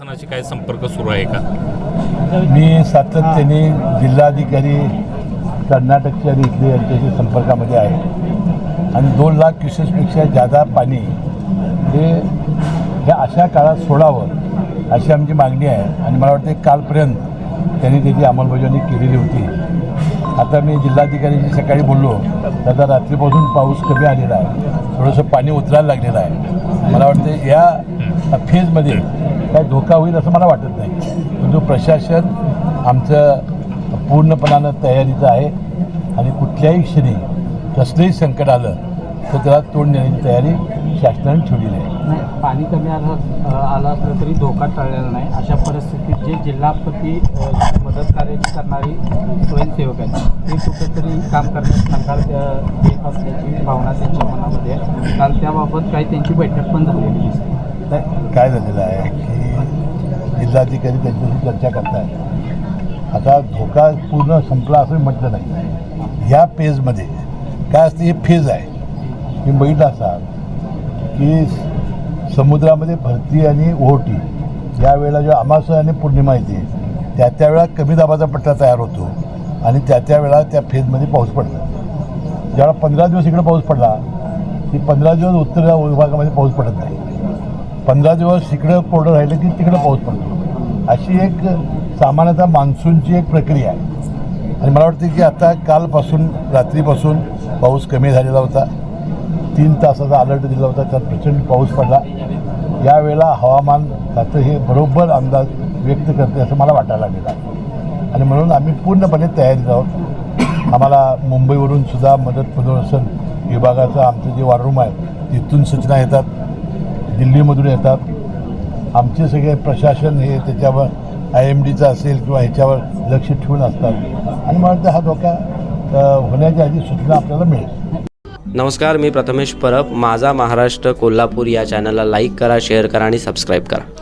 काय संपर्क सुरू आहे का? मी सातत्याने जिल्हाधिकारी कर्नाटकचे आणि इथले यांच्याशी संपर्कामध्ये आहे. आणि दोन लाख क्युसेसपेक्षा जादा पाणी हे ह्या अशा काळात सोडावं अशी आमची मागणी आहे. आणि मला वाटते कालपर्यंत त्यांनी त्याची अंमलबजावणी केलेली होती. आता मी जिल्हाधिकाऱ्यांशी सकाळी बोललो. तर आता रात्रीपासून पाऊस कमी आलेला आहे. थोडंसं पाणी उतरायला लागलेलं आहे. मला वाटतं या फेजमध्ये काय धोका होईल असं मला वाटत नाही. परंतु प्रशासन आमचं पूर्णपणानं तयारीचं आहे आणि कुठल्याही क्षणी कसलंही संकट आलं तर त्याला तोंड देण्याची तयारी शासनाने ठेवलेली आहे. नाही पाणी कमी आलं आलं असलं तरी धोका टळलेला नाही. अशा परिस्थितीत जे जिल्हापती मदत कार्य करणारी स्वयंसेवक आहेत ते कुठेतरी काम करण्यास नकार देत असल्याची भावना त्यांच्या मनामध्ये आहे. काल त्याबाबत काही त्यांची बैठक पण झालेली दिसते नाही काय झालेलं आहे की जिल्हाधिकारी त्यांच्याशी चर्चा करतायत. आता धोका पूर्ण संपला असं म्हटलं नाही. ह्या फेजमध्ये काय असते हे फेज आहे. मी बघितलं असाल की समुद्रामध्ये भरती आणि ओहोटी यावेळेला जेव्हा अमावस्या आणि पौर्णिमा येते त्या त्यावेळा कमी दाबाचा पट्टा तयार होतो आणि त्या त्यावेळा त्या फेजमध्ये पाऊस पडला. ज्यावेळा पंधरा दिवस इकडे पाऊस पडला की पंधरा दिवस उत्तर विभागामध्ये पाऊस पडत नाही. पंधरा दिवस इकडं कोरडं राहिलं की तिकडं पाऊस पडतो. अशी एक सामान्यतः मान्सूनची एक प्रक्रिया आहे. आणि मला वाटतं की आता कालपासून रात्रीपासून पाऊस कमी झालेला होता. तीन तासाचा अलर्ट दिला होता त्यात प्रचंड पाऊस पडला. यावेळेला हवामान खातं हे बरोबर अंदाज व्यक्त करते असं मला वाटायला लागलेलं आणि म्हणून आम्ही पूर्णपणे तयारीत आहोत. आम्हाला मुंबईवरून सुद्धा मदत पुनर्वसन विभागाचं आमचं जे वॉर रूम आहे तिथून सूचना येतात. दिल्लीमधून येतात. आमचे सगळे प्रशासन हे त्याच्यावर आय एम डीचं असेल किंवा ह्याच्यावर लक्ष ठेवून असतात. आणि मला वाटतं हा धोका होण्याच्या आधी सूचना आपल्याला मिळेल. नमस्कार मी प्रथमेश परब. माझा महाराष्ट्र कोल्हापूर या चॅनलला लाईक करा शेअर करा आणि सबस्क्राईब करा.